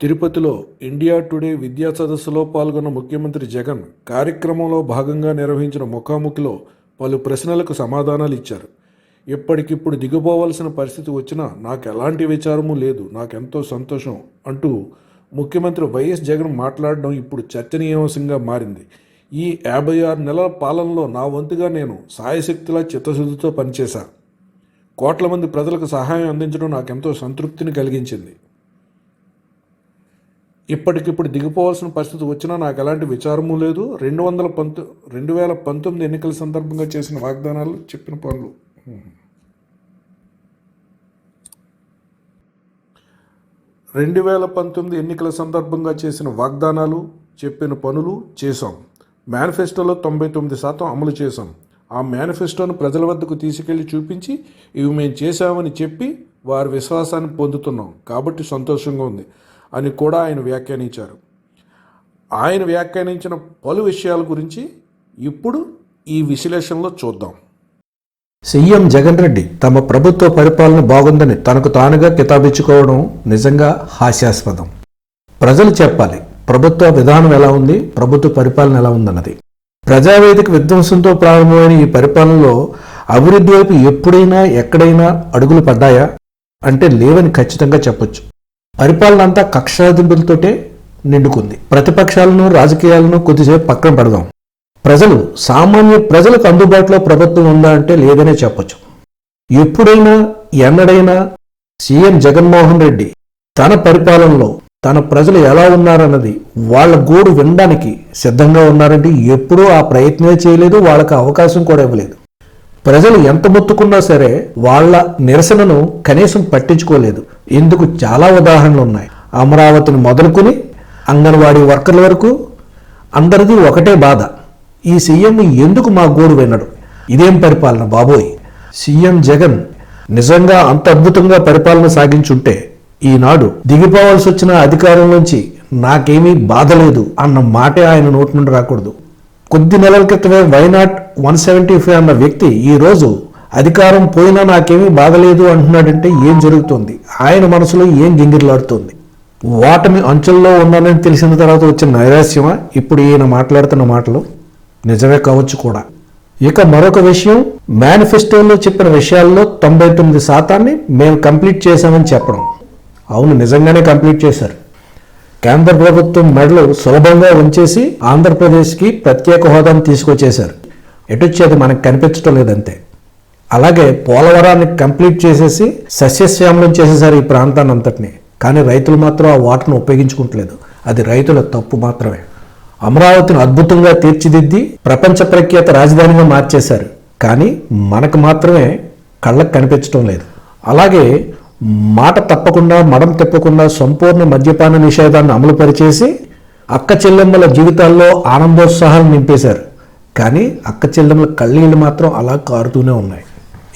తిరుపతిలో India today విద్యా సదస్సులో పాల్గొన్న ముఖ్యమంత్రి జగన్ కార్యక్రమంలో భాగంగా నిర్వహించిన ముఖాముఖిలో పలు ప్రశ్నలకు సమాధానాలు ఇచ్చారు. ఇప్పటికిప్పుడు దిగిపోవలసిన పరిస్థితి వచ్చినా నాకు ఎలాంటి విచారము లేదు నాకెంతో సంతోషం అంటూ ముఖ్యమంత్రి వైఎస్ జగన్ మాట్లాడడం ఇప్పుడు చర్చనీయాంశంగా మారింది. ఈ యాభై ఆరు నెలల పాలనలో నా వంతుగా నేను సాయశక్తిలా చిత్తశుద్ధితో పనిచేశా కోట్ల మంది ప్రజలకు సహాయం అందించడం నాకెంతో సంతృప్తిని కలిగించింది. ఇప్పటికిప్పుడు దిగిపోవాల్సిన పరిస్థితి వచ్చినా నాకు ఎలాంటి విచారము లేదు. రెండు వందల పంతొ రెండు వేల పంతొమ్మిది ఎన్నికల సందర్భంగా చేసిన వాగ్దానాలు చెప్పిన పనులు. రెండు వేల పంతొమ్మిది ఎన్నికల సందర్భంగా చేసిన వాగ్దానాలు చెప్పిన పనులు చేశాం. మేనిఫెస్టోలో తొంభై తొమ్మిది శాతం అమలు చేశాం. ఆ మేనిఫెస్టోను ప్రజల వద్దకు తీసుకెళ్ళి చూపించి ఇవి మేము చేశామని చెప్పి వారి విశ్వాసాన్ని పొందుతున్నాం. కాబట్టి సంతోషంగా ఉంది. అని కూడా ఆయన వ్యాఖ్యానించారు. ఆయన వ్యాఖ్యానించిన పలు విషయాల గురించి ఇప్పుడు ఈ విశ్లేషణలో చూద్దాం. సీఎం జగన్ రెడ్డి తమ ప్రభుత్వ పరిపాలన బాగుందని తనకు తానుగా కితాబిచ్చుకోవడం నిజంగా హాస్యాస్పదం. ప్రజలు చెప్పాలి ప్రభుత్వ విధానం ఎలా ఉంది ప్రభుత్వ పరిపాలన ఎలా ఉందన్నది. ప్రజావేదిక విధ్వంసంతో ప్రారంభమైన ఈ పరిపాలనలో అభివృద్ధి వైపు ఎప్పుడైనా ఎక్కడైనా అడుగులు పడ్డాయా? అంటే లేవని ఖచ్చితంగా చెప్పొచ్చు. పరిపాలన అంతా కక్షాదింపులతోటే నిండుకుంది. ప్రతిపక్షాలను రాజకీయాలను కొద్దిసేపు పక్కన పెడదాం. ప్రజలు సామాన్య ప్రజలకు అందుబాటులో ప్రభుత్వం ఉందా అంటే లేదనే చెప్పచ్చు. ఎప్పుడైనా ఎన్నడైనా సీఎం జగన్మోహన్ రెడ్డి తన పరిపాలనలో తన ప్రజలు ఎలా ఉన్నారన్నది వాళ్ళ గోడు వినడానికి సిద్ధంగా ఉన్నారంటే ఎప్పుడూ ఆ ప్రయత్నమే చేయలేదు వాళ్ళకి అవకాశం కూడా ఇవ్వలేదు. ప్రజలు ఎంత మొత్తుకున్నా సరే వాళ్ళ నిరసనను కనీసం పట్టించుకోలేదు. ఇందుకు చాలా ఉదాహరణలు ఉన్నాయి. అమరావతిని మొదలుకొని అంగన్వాడీ వర్కర్ల వరకు అందరిది ఒకటే బాధ. ఈ సీఎం ఎందుకు మా గోడు వినడు? ఇదేం పరిపాలన బాబోయ్? సీఎం జగన్ నిజంగా అంత అద్భుతంగా పరిపాలన సాగించుంటే ఈనాడు దిగిపోవాల్సి వచ్చిన అధికారం నుంచి నాకేమీ బాధ లేదు అన్న మాటే ఆయన నోటి నుండి రాకూడదు. కొద్ది నెలల క్రితమే వైనాట్ వన్ సెవెంటీ ఫైవ్ అన్న వ్యక్తి ఈ రోజు అధికారం పోయినా నాకేమీ బాధలేదు అంటున్నాడంటే ఏం జరుగుతుంది? ఆయన మనసులో ఏం గింగిర్లాడుతుంది? ఓటమి అంచుల్లో ఉన్నానని తెలిసిన తర్వాత వచ్చిన నైరాశ్యమా? ఇప్పుడు ఈయన మాట్లాడుతున్న మాటలు నిజమే కావచ్చు కూడా. ఇక మరొక విషయం మేనిఫెస్టోలో చెప్పిన విషయాల్లో తొంభై తొమ్మిది శాతాన్ని మేము కంప్లీట్ చేశామని చెప్పడం. అవును నిజంగానే కంప్లీట్ చేశారు. కేంద్ర ప్రభుత్వం మెడలు సులభంగా ఉంచేసి ఆంధ్రప్రదేశ్కి ప్రత్యేక హోదాను తీసుకొచ్చేశారు. ఎటొచ్చేది మనకు కనిపించడం లేదంతే. అలాగే పోలవరాన్ని కంప్లీట్ చేసేసి సస్యశ్యామలం చేసేసారు ఈ ప్రాంతాన్ని అంతటిని. కానీ రైతులు మాత్రం ఆ వాటర్ను ఉపయోగించుకుంటలేదు. అది రైతుల తప్పు మాత్రమే. అమరావతిని అద్భుతంగా తీర్చిదిద్ది ప్రపంచ ప్రఖ్యాత రాజధానిగా మార్చేశారు. కానీ మనకు మాత్రమే కళ్ళకు కనిపించడం లేదు. అలాగే మాట తప్పకుండా మడం తిప్పకుండా సంపూర్ణ మద్యపాన నిషేధాన్ని అమలు పరిచేసి అక్క చెల్లెమ్మల జీవితాల్లో ఆనందోత్సాహాలు నింపేశారు. కానీ అక్క చెల్లెమ్మల కళ్ళీళ్ళు మాత్రం అలా కారుతూనే ఉన్నాయి.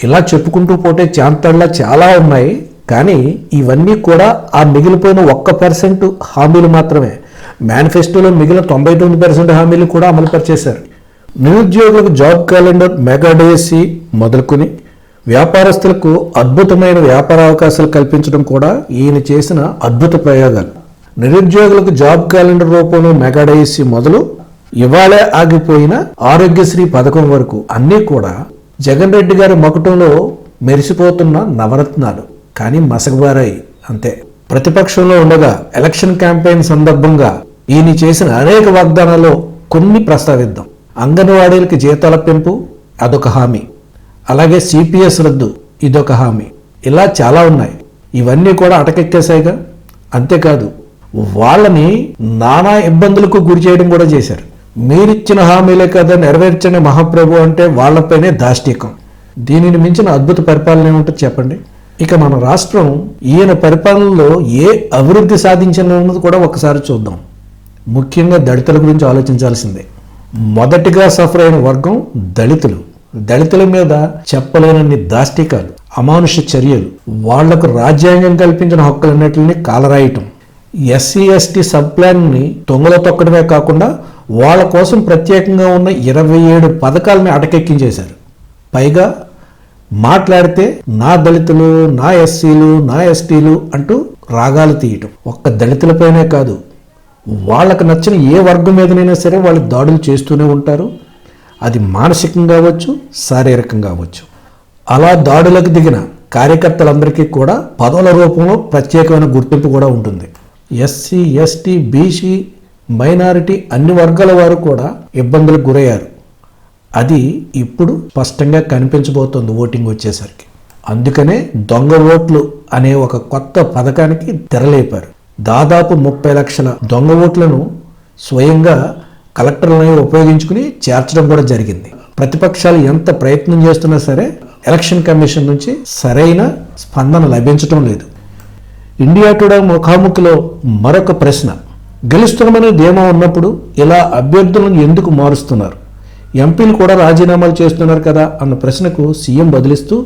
ఇలా చెప్పుకుంటూ పోతే చాంతళ్ళ చాలా ఉన్నాయి. కానీ ఇవన్నీ కూడా ఆ మిగిలిపోయిన ఒక్క పర్సెంట్ హామీలు మాత్రమే. మేనిఫెస్టోలో మిగిలిన తొంభై తొమ్మిది పర్సెంట్ హామీలు కూడా అమలు పరిచేశారు. నిరుద్యోగులకు జాబ్ క్యాలెండర్ మెగా డిఎస్సి మొదలుకొని వ్యాపారస్తులకు అద్భుతమైన వ్యాపార అవకాశాలు కల్పించడం కూడా ఈయన చేసిన అద్భుత ప్రయోగాలు. నిరుద్యోగులకు జాబ్ క్యాలెండర్ రూపంలో మెగా డిఎస్సి మొదలు ఇవాళే ఆగిపోయిన ఆరోగ్యశ్రీ పథకం వరకు అన్నీ కూడా జగన్ రెడ్డి గారి మకుటంలో మెరిసిపోతున్న నవరత్నాలు. కానీ మసకబారాయి అంతే. ప్రతిపక్షంలో ఉండగా ఎలక్షన్ క్యాంపెయిన్ సందర్భంగా ఈయన చేసిన అనేక వాగ్దానాల్లో కొన్ని ప్రస్తావిద్దాం. అంగన్వాడీలకి జీతాల పెంపు అదొక హామీ. అలాగే సిపిఎస్ రద్దు ఇదొక హామీ. ఇలా చాలా ఉన్నాయి. ఇవన్నీ కూడా అటకెక్కేశాయిగా. అంతేకాదు వాళ్ళని నానా ఇబ్బందులకు గురి చేయడం కూడా చేశారు. మీరిచ్చిన హామీలే కదా నెరవేర్చని మహాప్రభు అంటే వాళ్ళపైనే దాష్టీకం. దీనిని మించిన అద్భుత పరిపాలన ఏమంటే చెప్పండి. ఇక మన రాష్ట్రం ఈయన పరిపాలనలో ఏ అభివృద్ధి సాధించినది కూడా ఒకసారి చూద్దాం. ముఖ్యంగా దళితుల గురించి ఆలోచించాల్సిందే. మొదటిగా సఫర్ అయిన వర్గం దళితులు. దళితుల మీద చెప్పలేనన్ని దాష్టికాలు అమానుష చర్యలు వాళ్ళకు రాజ్యాంగం కల్పించిన హక్కులన్నిటిని కాలరాయటం. ఎస్సీ ఎస్టీ సబ్ ప్లాన్ని తొంగల తొక్కడమే కాకుండా వాళ్ళ కోసం ప్రత్యేకంగా ఉన్న ఇరవై ఏడు పథకాలని అటకెక్కించేశారు. పైగా మాట్లాడితే నా దళితులు నా ఎస్సీలు నా ఎస్టీలు అంటూ రాగాలు తీయటం. ఒక్క దళితులపైనే కాదు వాళ్ళకు నచ్చిన ఏ వర్గం మీదనైనా సరే వాళ్ళు దాడులు చేస్తూనే ఉంటారు. అది మానసికంగా కావచ్చు శారీరకంగా కావచ్చు. అలా దాడులకు దిగిన కార్యకర్తలందరికీ కూడా పదవుల రూపంలో ప్రత్యేకమైన గుర్తింపు కూడా ఉంటుంది. ఎస్సీ ఎస్టీ బీసీ మైనారిటీ అన్ని వర్గాల వారు కూడా ఇబ్బందులకు గురయ్యారు. అది ఇప్పుడు స్పష్టంగా కనిపించబోతోంది ఓటింగ్ వచ్చేసరికి. అందుకనే దొంగ ఓట్లు అనే ఒక కొత్త పథకానికి తెరలేపారు. దాదాపు ముప్పై లక్షల దొంగ ఓట్లను స్వయంగా కలెక్టర్లను ఉపయోగించుకుని చేర్చడం కూడా జరిగింది. ప్రతిపక్షాలు ఎంత ప్రయత్నం చేస్తున్నా సరే ఎలక్షన్ కమిషన్ నుంచి సరైన స్పందన లభించడం లేదు. ఇండియా టుడే ముఖాముఖిలో మరొక ప్రశ్న. గెలుస్తున్నామనే ధీమా ఉన్నప్పుడు ఇలా అభ్యర్థులను ఎందుకు మారుస్తున్నారు? ఎంపీలు కూడా రాజీనామాలు చేస్తున్నారు కదా అన్న ప్రశ్నకు సీఎం బదిలిస్తూ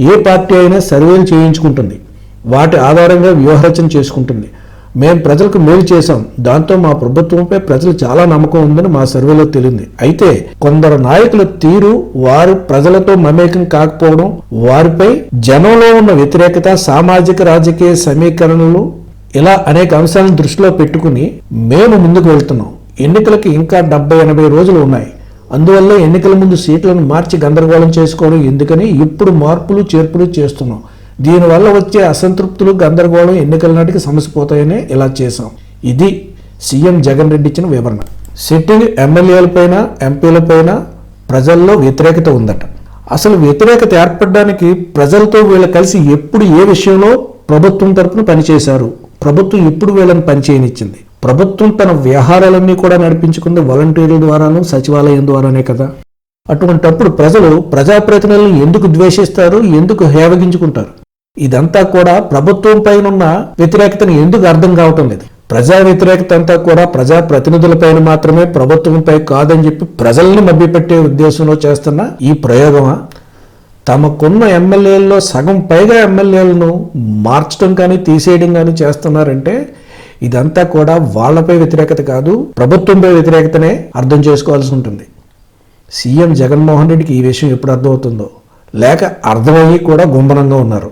ఏ పార్టీ అయినా సర్వేలు చేయించుకుంటుంది. వాటి ఆధారంగా వ్యూహరచన చేసుకుంటుంది. మేము ప్రజలకు మేలు చేశాం. దాంతో మా ప్రభుత్వంపై ప్రజలు చాలా నమ్మకం ఉందని మా సర్వేలో తేలింది. అయితే కొందరు నాయకుల తీరు వారు ప్రజలతో మమేకం కాకపోవడం వారిపై జనంలో ఉన్న వ్యతిరేకత సామాజిక రాజకీయ సమీకరణలు ఇలా అనేక అంశాలను దృష్టిలో పెట్టుకుని మేము ముందుకు వెళ్తున్నాం. ఎన్నికలకి ఇంకా డెబ్బై ఎనభై రోజులు ఉన్నాయి. అందువల్ల ఎన్నికల ముందు సీట్లను మార్చి గందరగోళం చేసుకోవడం ఎందుకని ఇప్పుడు మార్పులు చేర్పులు చేస్తున్నాం. దీనివల్ల వచ్చే అసంతృప్తులు గందరగోళం ఎన్నికల నాటికి సమస్య ఇలా చేశాం. ఇది సీఎం జగన్ రెడ్డి ఇచ్చిన వివరణ. సిట్టింగ్ ఎమ్మెల్యేలపైన ఎంపీలపైన ప్రజల్లో వ్యతిరేకత ఉందట. అసలు వ్యతిరేకత ఏర్పడడానికి ప్రజలతో వీళ్ళు కలిసి ఎప్పుడు ఏ విషయంలో ప్రభుత్వం తరపున పనిచేశారు? ప్రభుత్వం ఎప్పుడు వీళ్ళని పనిచేయనిచ్చింది ప్రభుత్వం తన వ్యవహారాలన్నీ కూడా నడిపించుకుంది. వాలంటీర్ల ద్వారాను సచివాలయం ద్వారానే కదా. అటువంటప్పుడు ప్రజలు ప్రజాప్రతినిధులను ఎందుకు ద్వేషిస్తారు? ఎందుకు హేవగించుకుంటారు? ఇదంతా కూడా ప్రభుత్వం పైన ఉన్న వ్యతిరేకతను ఎందుకు అర్థం కావటం లేదు. ప్రజా వ్యతిరేకత అంతా కూడా ప్రజా ప్రతినిధులపైన మాత్రమే ప్రభుత్వంపై కాదని చెప్పి ప్రజల్ని మభ్యపెట్టే ఉద్దేశంలో చేస్తున్న ఈ ప్రయోగమా? తమకున్న ఎమ్మెల్యేల్లో సగం పైగా ఎమ్మెల్యేలను మార్చడం కానీ తీసేయడం కానీ చేస్తున్నారంటే ఇదంతా కూడా వాళ్ళపై వ్యతిరేకత కాదు ప్రభుత్వంపై వ్యతిరేకతనే అర్థం చేసుకోవాల్సి ఉంటుంది. సీఎం జగన్మోహన్ రెడ్డికి ఈ విషయం ఎప్పుడు అర్థమవుతుందో లేక అర్థమయ్యి కూడా గుంభనంగా ఉన్నారు.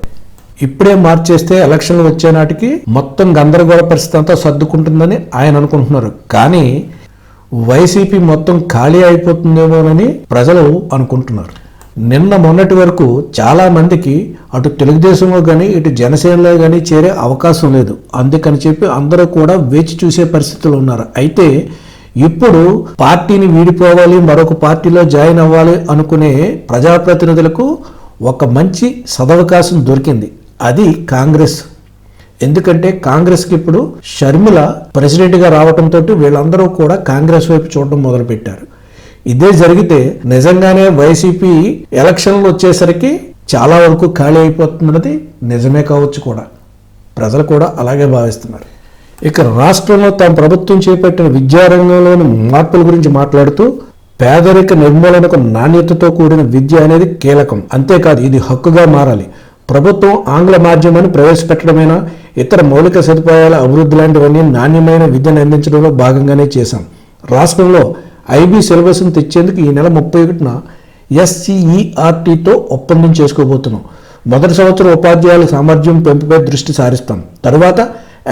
ఇప్పుడే మార్చేస్తే ఎలక్షన్లు వచ్చే నాటికి మొత్తం గందరగోళ పరిస్థితి అంతా సర్దుకుంటుందని ఆయన అనుకుంటున్నారు. కానీ వైసీపీ మొత్తం ఖాళీ అయిపోతుందేమోనని ప్రజలు అనుకుంటున్నారు. నిన్న మొన్నటి వరకు చాలామందికి అటు తెలుగుదేశంలో కానీ ఇటు జనసేనలో కానీ చేరే అవకాశం లేదు. అందుకని చెప్పి అందరూ కూడా వేచి చూసే పరిస్థితులు ఉన్నారు. అయితే ఇప్పుడు పార్టీని వీడిపోవాలి మరొక పార్టీలో జాయిన్ అవ్వాలి అనుకునే ప్రజాప్రతినిధులకు ఒక మంచి సదవకాశం దొరికింది. అది కాంగ్రెస్. ఎందుకంటే కాంగ్రెస్కి ఇప్పుడు షర్మిల ప్రెసిడెంట్గా రావడంతో వీళ్ళందరూ కూడా కాంగ్రెస్ వైపు చూడడం మొదలుపెట్టారు. ఇదే జరిగితే నిజంగానే వైసీపీ ఎలక్షన్లు వచ్చేసరికి చాలా వరకు ఖాళీ అయిపోతున్నది నిజమే కావచ్చు కూడా. ప్రజలు కూడా అలాగే భావిస్తున్నారు. ఇక రాష్ట్రంలో తమ ప్రభుత్వం చేపట్టిన విద్యారంగంలోని మార్పుల గురించి మాట్లాడుతూ పేదరిక నిర్మూలనకు నాణ్యతతో కూడిన విద్య అనేది కీలకం. అంతేకాదు ఇది హక్కుగా మారాలి. ప్రభుత్వం ఆంగ్ల మాధ్యమాన్ని ప్రవేశపెట్టడమైనా ఇతర మౌలిక సదుపాయాల అభివృద్ధి లాంటివన్నీ నాణ్యమైన విద్యను అందించడంలో భాగంగానే చేశాం. రాష్ట్రంలో ఐబీ సిలబస్ను తెచ్చేందుకు ఈ నెల ముప్పై ఒకటిన ఎస్సీఈఆర్టీతో ఒప్పందం చేసుకోబోతున్నాం. మొదటి సంవత్సరం ఉపాధ్యాయుల సామర్థ్యం పెంపుపై దృష్టి సారిస్తాం. తరువాత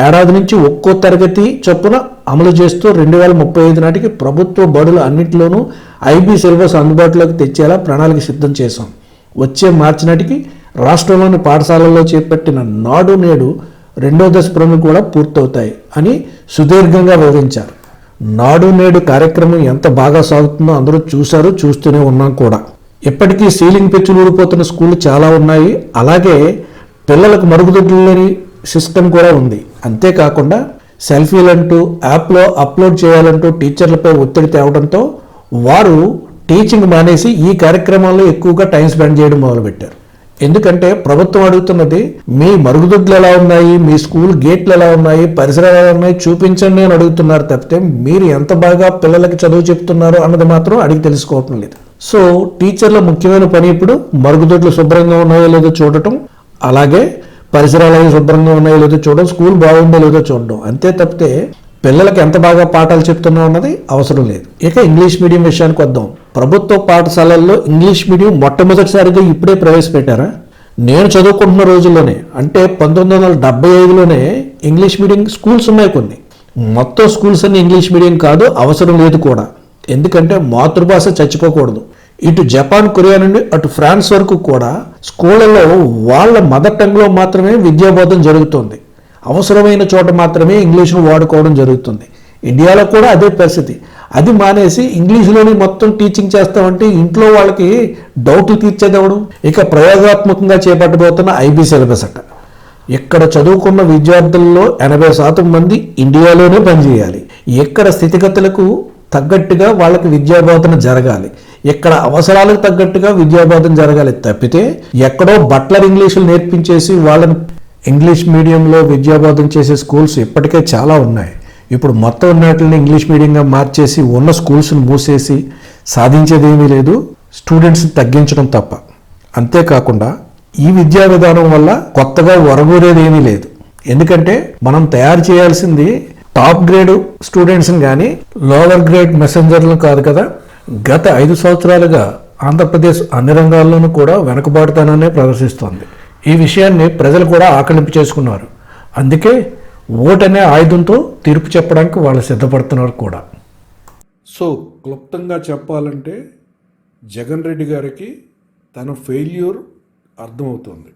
ఏడాది నుంచి ఒక్కో తరగతి చొప్పున అమలు చేస్తూ రెండు వేల ముప్పై ఐదు నాటికి ప్రభుత్వ బడుల అన్నింటిలోనూ ఐబీ సిలబస్ అందుబాటులోకి తెచ్చేలా ప్రణాళిక సిద్ధం చేశాం. వచ్చే మార్చి నాటికి రాష్ట్రంలోని పాఠశాలల్లో చేపట్టిన నాడు నేడు రెండో దశ పనులు కూడా పూర్తవుతాయి అని సుదీర్ఘంగా వివరించారు. నాడు నేడు కార్యక్రమం ఎంత బాగా సాగుతుందో అందరూ చూశారు చూస్తూనే ఉన్నాం కూడా. ఇప్పటికీ సీలింగ్ పెచ్చులు ఊడిపోతున్న స్కూళ్ళు చాలా ఉన్నాయి. అలాగే పిల్లలకు మరుగుదొడ్లు లేని సిస్టమ్ కూడా ఉంది. అంతేకాకుండా సెల్ఫీలంటూ యాప్లో అప్లోడ్ చేయాలంటూ టీచర్లపై ఒత్తిడి తేవడంతో వారు టీచింగ్ మానేసి ఈ కార్యక్రమాల్లో ఎక్కువగా టైం స్పెండ్ చేయడం మొదలుపెట్టారు. ఎందుకంటే ప్రభుత్వం అడుగుతున్నది మీ మరుగుదొడ్లు ఎలా ఉన్నాయి మీ స్కూల్ గేట్లు ఎలా ఉన్నాయి పరిసరాలు ఎలా ఉన్నాయి చూపించండి అని అడుగుతున్నారు తప్పితే మీరు ఎంత బాగా పిల్లలకి చదువు చెప్తున్నారు అన్నది మాత్రం అడిగి తెలుసుకోవటం లేదు. సో టీచర్ల ముఖ్యమైన పని ఇప్పుడు మరుగుదొడ్లు శుభ్రంగా ఉన్నాయో లేదో చూడటం అలాగే పరిసరాలు అవి శుభ్రంగా ఉన్నాయో లేదో చూడడం స్కూల్ బాగుందో లేదో చూడడం అంతే తప్పితే పిల్లలకి ఎంత బాగా పాఠాలు చెప్తున్నాం అన్నది అవసరం లేదు. ఇక ఇంగ్లీష్ మీడియం విషయానికి వద్దాం. ప్రభుత్వ పాఠశాలల్లో ఇంగ్లీష్ మీడియం మొట్టమొదటిసారిగా ఇప్పుడే ప్రవేశపెట్టారా? నేను చదువుకుంటున్న రోజుల్లోనే అంటే పంతొమ్మిది వందల డెబ్బై ఐదులోనే ఇంగ్లీష్ మీడియం స్కూల్స్ ఉన్నాయి కొన్ని. మొత్తం స్కూల్స్ అన్ని ఇంగ్లీష్ మీడియం కాదు అవసరం లేదు కూడా. ఎందుకంటే మాతృభాష చచ్చిపోకూడదు. ఇటు జపాన్ కొరియా నుండి అటు ఫ్రాన్స్ వరకు కూడా స్కూళ్ళలో వాళ్ళ మదర్ టంగ్లో మాత్రమే విద్యాబోధన జరుగుతుంది. అవసరమైన చోట మాత్రమే ఇంగ్లీష్ను వాడుకోవడం జరుగుతుంది. ఇండియాలో కూడా అదే పరిస్థితి. అది మానేసి ఇంగ్లీష్లోనే మొత్తం టీచింగ్ చేస్తామంటే ఇంట్లో వాళ్ళకి డౌట్లు తీర్చేదవడం ఇక ప్రయోగాత్మకంగా చేపట్టబోతున్న ఐబీ సిలబస్ అట. ఇక్కడ చదువుకున్న విద్యార్థుల్లో ఎనభై శాతం మంది ఇండియాలోనే పనిచేయాలి. ఇక్కడ స్థితిగతులకు తగ్గట్టుగా వాళ్ళకి విద్యాబోధన జరగాలి. ఇక్కడ అవసరాలకు తగ్గట్టుగా విద్యాబోధన జరగాలి తప్పితే ఎక్కడో బట్లర్ ఇంగ్లీషులు నేర్పించేసి వాళ్ళని ఇంగ్లీష్ మీడియంలో విద్యాబోధన చేసే స్కూల్స్ ఇప్పటికే చాలా ఉన్నాయి. ఇప్పుడు మొత్తం ఉన్నట్లని ఇంగ్లీష్ మీడియంగా మార్చేసి ఉన్న స్కూల్స్ని మూసేసి సాధించేది ఏమీ లేదు. స్టూడెంట్స్ని తగ్గించడం తప్ప. అంతేకాకుండా ఈ విద్యా విధానం వల్ల కొత్తగా ఒరగూరేది ఏమీ లేదు. ఎందుకంటే మనం తయారు చేయాల్సింది టాప్ గ్రేడ్ స్టూడెంట్స్ని కానీ లోవర్ గ్రేడ్ మెసెంజర్లను కాదు కదా గత ఐదు సంవత్సరాలుగా ఆంధ్రప్రదేశ్ అన్ని రంగాల్లోనూ కూడా వెనుకబాటుతనాన్ని ప్రదర్శిస్తోంది. ఈ విషయాన్ని ప్రజలు కూడా ఆకలింపు చేసుకున్నారు. అందుకే ఓటనే ఆయుధంతో తీర్పు చెప్పడానికి వాళ్ళు సిద్ధపడుతున్నారు కూడా. సో క్లుప్తంగా చెప్పాలంటే జగన్ రెడ్డి గారికి తన ఫెయిల్యూర్ అర్థమవుతుంది.